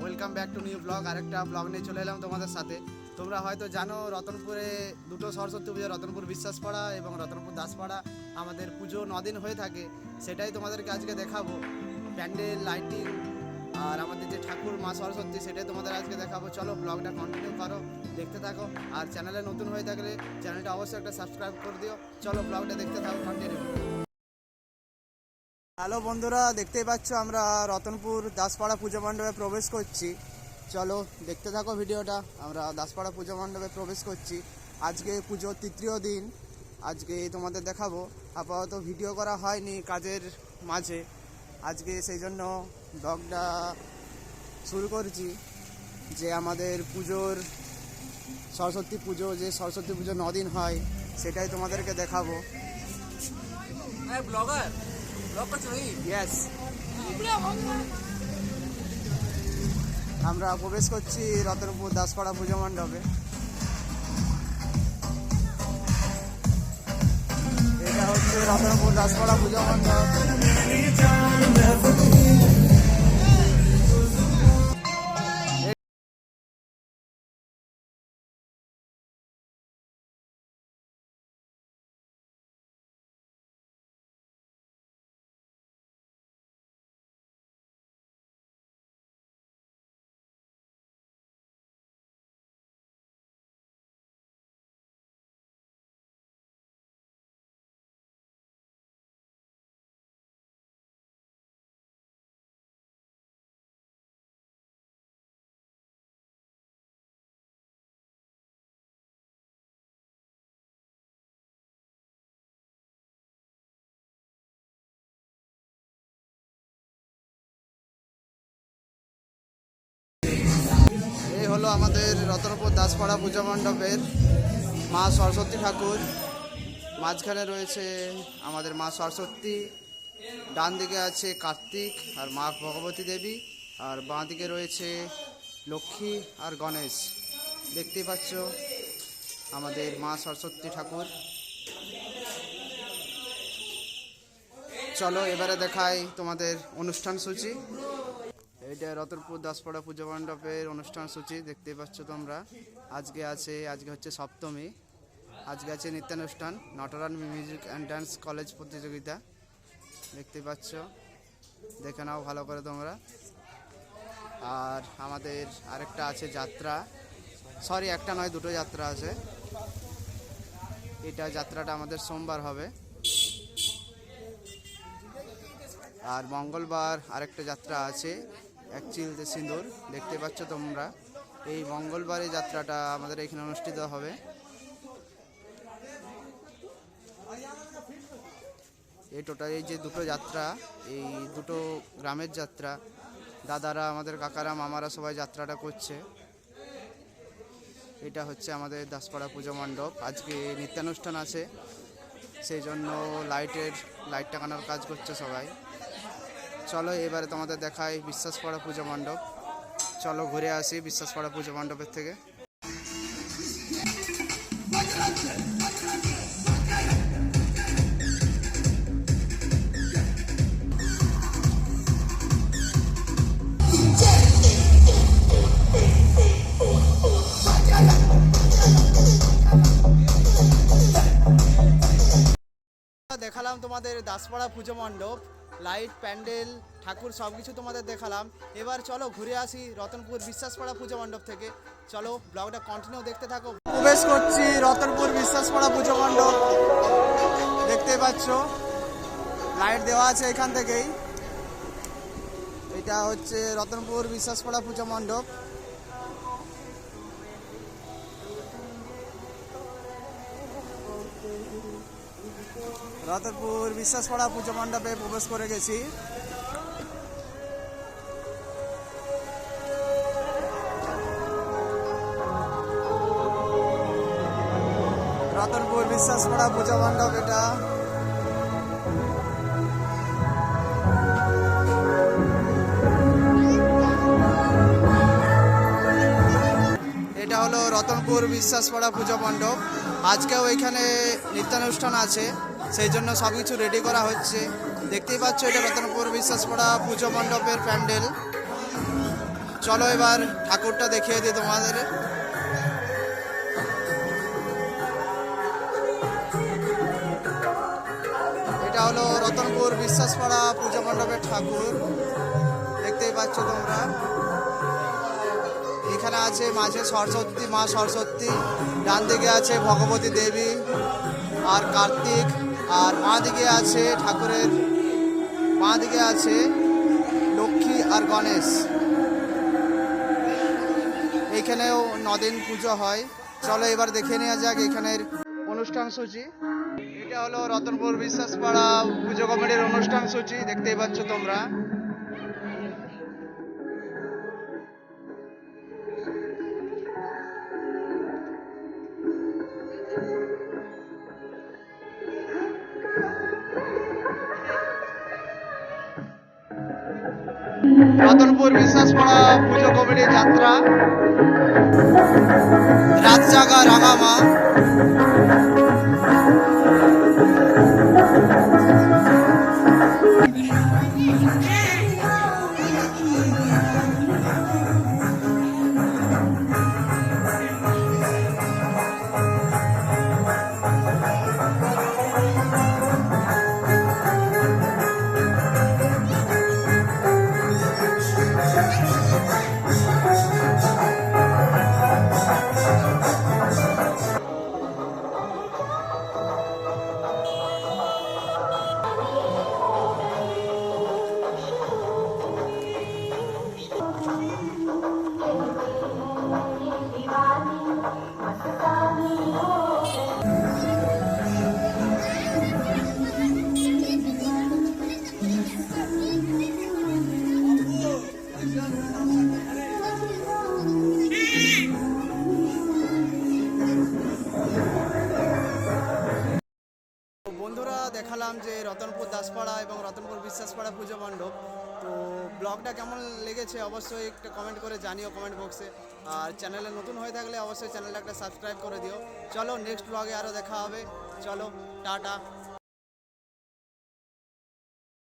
Welcome back to new blog আরেকটা blog নিয়ে চলে এলাম তোমাদের সাথে। তোমরা হয়তো জানো, রতনপুরে দুটো সরস্বতী পুজো, রতনপুর বিশ্বাসপাড়া এবং রতনপুর দাসপাড়া। আমাদের পুজো নদিন হয়ে থাকে, সেটাই তোমাদেরকে আজকে দেখাবো। প্যান্ডেল লাইটিং আর আমাদের যে ঠাকুর, মা সরস্বতী, সেটাই তোমাদের আজকে দেখাবো। চলো ব্লগটা কন্টিনিউ করো, দেখতে থাকো। আর চ্যানেলে নতুন হয়ে থাকলে চ্যানেলটা অবশ্যই একটা সাবস্ক্রাইব করে দিও। চলো ব্লগটা দেখতে থাকো কন্টিনিউ হ্যালো বন্ধুরা, দেখতেই পাচ্ছ আমরা রতনপুর দাসপাড়া পুজো মণ্ডপে প্রবেশ করছি। চলো দেখতে থাকো ভিডিওটা, আমরা দাসপাড়া পুজো মণ্ডপে প্রবেশ করছি। আজকে পুজোর তৃতীয় দিন, আজকে তোমাদের দেখাবো। আপাতত ভিডিও করা হয়নি কাজের মাঝে। আজকে সেই জন্য ব্লগটা শুরু করছি যে আমাদের পুজোর সরস্বতী পুজো, যে সরস্বতী পুজো নদিন হয়, সেটাই তোমাদেরকে দেখাবো। अरे ইয়েস আমরা প্রবেশ করছি রতনপুর দাসপাড়া পুজো মণ্ডপে। এটা হচ্ছে রতনপুর দাসপাড়া পুজো মণ্ডপ। হলো আমাদের রতনপুর দাসপাড়া পূজা মণ্ডপের মা সরস্বতী ঠাকুর। মাঝখানে রয়েছে আমাদের মা সরস্বতী, ডান দিকে আছে কার্তিক আর মা ভগবতী দেবী, আর বাঁ দিকে রয়েছে লক্ষ্মী আর গণেশ। দেখতেই পাচ্ছ আমাদের মা সরস্বতী ঠাকুর। চলো এবারে দেখাই তোমাদের অনুষ্ঠান সূচি। এটা রতনপুর দাসপাড়া পুজো মণ্ডপের অনুষ্ঠান সূচি দেখতে পাচ্ছ তোমরা। আজকে আছে, আজকে হচ্ছে সপ্তমী। আজকে আছে নৃত্যানুষ্ঠান, Nataran music and dance college প্রতিযোগিতা। দেখতে পাচ্ছ, দেখে নাও ভালো করে তোমরা। আর আমাদের আরেকটা আছে যাত্রা। সরি একটা নয়, দুটো যাত্রা আছে। এটা যাত্রাটা আমাদের সোমবার হবে। আর মঙ্গলবার আরেকটা যাত্রা আছে। এক চিলতে সিঁদুর, দেখতে পাচ্ছ তোমরা। এই মঙ্গলবারে যাত্রাটা আমাদের এখানে অনুষ্ঠিত হবে। এই টোটাল এই যে দুটো যাত্রা, এই দুটো গ্রামের যাত্রা, দাদারা আমাদের কাকারা মামারা সবাই যাত্রাটা করছে। এটা হচ্ছে আমাদের দাসপাড়া পুজো মণ্ডপ। আজকে নৃত্যানুষ্ঠান আছে, সেই জন্য লাইটের, লাইট টাকানোর কাজ করছে সবাই। চলো এবারে তোমাদের দেখাই বিশ্বাসপাড়া পুজো মণ্ডপ। চলো ঘুরে আসি বিশ্বাসপাড়া পুজো মণ্ডপের থেকে। দেখালাম তোমাদের দাসপাড়া পুজো মণ্ডপ। লাইট, প্যান্ডেল, ঠাকুর সব কিছু তোমাদের দেখালাম। এবার চলো ঘুরে আসি রতনপুর বিশ্বাসপাড়া পুজো মণ্ডপ থেকে। চলো ব্লগটা কন্টিনিউ দেখতে থাকো। প্রবেশ করছি রতনপুর বিশ্বাসপাড়া পুজো মণ্ডপ। দেখতে পাচ্ছ, লাইট দেওয়া আছে এখান থেকেই। এটা হচ্ছে রতনপুর বিশ্বাসপাড়া পুজো মণ্ডপ। রতনপুর বিশ্বাসপাড়া পুজো মণ্ডপে প্রবেশ করে গেছি। রতনপুর বিশ্বাসপাড়া পুজো মণ্ডপ এটা। এটা হলো রতনপুর বিশ্বাসপাড়া পুজো মণ্ডপ। আজকেও এখানে নৃত্যানুষ্ঠান আছে। সেই জন্য সব কিছু রেডি করা হচ্ছে। দেখতেই পাচ্ছ এটা রতনপুর বিশ্বাসপাড়া পুজো মণ্ডপের প্যান্ডেল। চলো এবার ঠাকুরটা দেখিয়ে দিই তোমাদের। এটা হলো রতনপুর বিশ্বাসপাড়া পুজো মণ্ডপের ঠাকুর। দেখতেই পাচ্ছ তোমরা। এখানে আছে মাঝে সরস্বতী মা সরস্বতী, ডান দিকে আছে ভগবতী দেবী আর কার্তিক। আর বাঁ দিকে আছে ঠাকুরের, বাঁ দিকে আছে লক্ষ্মী আর গণেশ। এইখানেও নদিন পুজো হয়। চলো এবার দেখে নেওয়া যাক এখানের অনুষ্ঠান সূচি। এটা হলো রতনপুর বিশ্বাসপাড়া পুজো কমিটির অনুষ্ঠান সূচি, দেখতেই পাচ্ছ তোমরা। রতনপুর বিশ্বাসপাড়া পুজো কমিটির যাত্রা। রাত জাগা রাঙামা। বিশ্বাসপাড়া পুজো মণ্ডপ। তো ব্লগটা কেমন লেগেছে অবশ্যই একটা কমেন্ট করে জানিও কমেন্ট বক্সে আর চ্যানেলে নতুন হয়ে থাকলে অবশ্যই চ্যানেলটা একটা সাবস্ক্রাইব করে দিও। চলো নেক্সট ব্লগে আরও দেখা হবে। চলো, টাটা।